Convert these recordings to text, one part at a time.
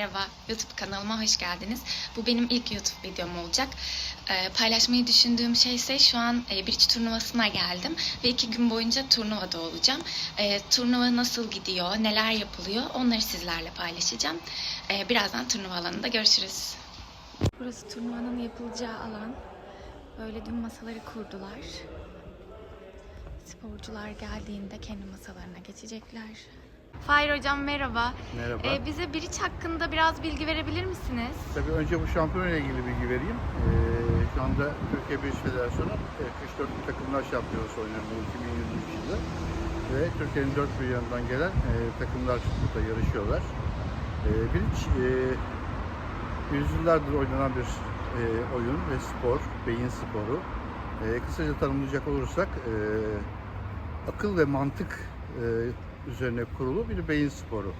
Merhaba, YouTube kanalıma hoş geldiniz. Bu benim ilk YouTube videom olacak. Ee, paylaşmayı düşündüğüm şey ise şu an e, bridge turnuvasına geldim ve iki gün boyunca turnuvada olacağım. Ee, turnuva nasıl gidiyor, neler yapılıyor onları sizlerle paylaşacağım. Ee, birazdan turnuva alanında görüşürüz. Burası turnuvanın yapılacağı alan. Böyle dün masaları kurdular. Sporcular geldiğinde kendi masalarına geçecekler. Fahir hocam merhaba. Merhaba. Ee, bize bridge hakkında biraz bilgi verebilir misiniz? Tabii önce bu şampiyona ile ilgili bilgi vereyim. Ee, şu anda Türkiye Bridge Federasyonu e, 44 takımlar şampiyonası oynanıyor 2023 yılı. Ve Türkiye'nin dört bir yanından gelen e, takımlar burada yarışıyorlar. E, bridge e, yüzyıllardır oynanan bir e, oyun ve spor, beyin sporu. E, kısaca tanımlayacak olursak e, akıl ve mantık e, üzerine kurulu bir beyin sporu.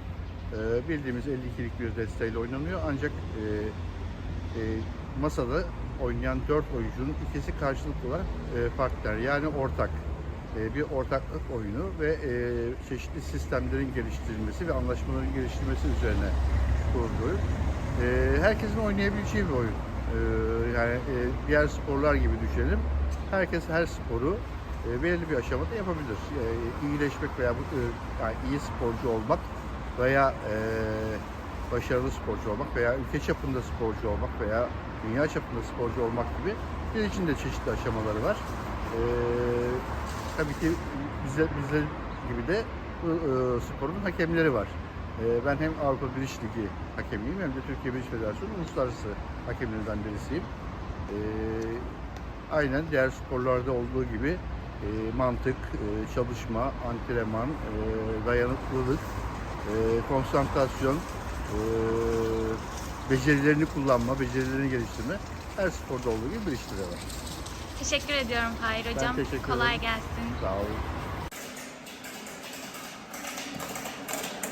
E, bildiğimiz 52'lik bir desteğiyle oynanıyor ancak e, e, masada oynayan 4 oyuncunun ikisi karşılıklı olarak e, partner yani ortak. E, bir ortaklık oyunu ve e, çeşitli sistemlerin geliştirilmesi ve anlaşmaların geliştirilmesi üzerine kurulu. E, herkesin oynayabileceği bir oyun. Yani diğer sporlar gibi düşünelim. Herkes her sporu e, belirli bir aşamada yapabilir. E, iyileşmek veya bu, e, yani iyi sporcu olmak veya e, başarılı sporcu olmak veya ülke çapında sporcu olmak veya dünya çapında sporcu olmak gibi bir içinde çeşitli aşamaları var. E, tabii ki bize, bizler gibi de bu e, sporun hakemleri var. E, ben hem Avrupa Biriş Ligi hakemiyim hem de Türkiye Biriş Federasyonu uluslararası hakemlerinden birisiyim. E, aynen diğer sporlarda olduğu gibi e, mantık, e, çalışma, antrenman, e, dayanıklılık, e, konsantrasyon, e, becerilerini kullanma, becerilerini geliştirme her sporda olduğu gibi bir işte de var. Teşekkür ediyorum Fahir Ben hocam. teşekkür Kolay ederim. gelsin. Sağ olun.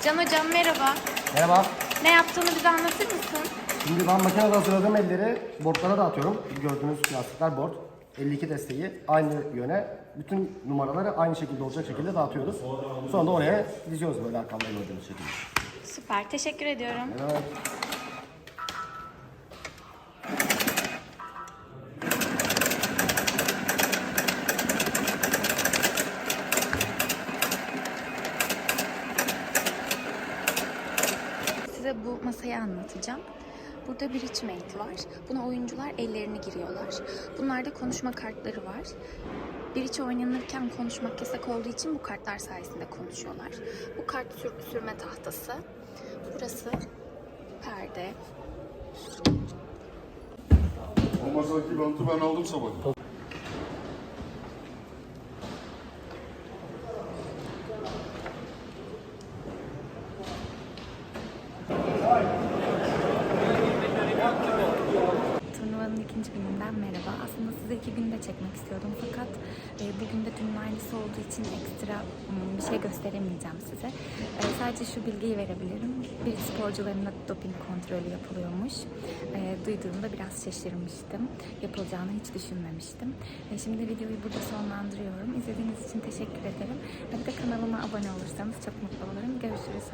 Can hocam merhaba. Merhaba. Ne yaptığını bize anlatır mısın? Şimdi ben makinede hazırladığım elleri boardlara dağıtıyorum. Gördüğünüz plastikler board. 52 desteği aynı yöne bütün numaraları aynı şekilde olacak şekilde dağıtıyoruz. Sonra da oraya diziyoruz böyle arkamda gördüğünüz şekilde. Süper, teşekkür ediyorum. Evet. Size bu masayı anlatacağım. Burada bir mate var. Buna oyuncular ellerini giriyorlar. Bunlarda konuşma kartları var. Bridge oynanırken konuşmak yasak olduğu için bu kartlar sayesinde konuşuyorlar. Bu kart sür- sürme tahtası. Burası perde. O masadaki bantı ben aldım sabah. Turnuvanın ikinci gününden merhaba. Aslında size iki günde çekmek istiyordum fakat e, bugün de dünün aynısı olduğu için ekstra mm, bir şey gösteremeyeceğim size. E, sadece şu bilgiyi verebilirim. Bir sporcularında doping kontrolü yapılıyormuş. E, duyduğumda biraz şaşırmıştım. Yapılacağını hiç düşünmemiştim. E, şimdi videoyu burada sonlandırıyorum. İzlediğiniz için teşekkür ederim. Bir de kanalıma abone olursanız çok mutlu olurum. Görüşürüz.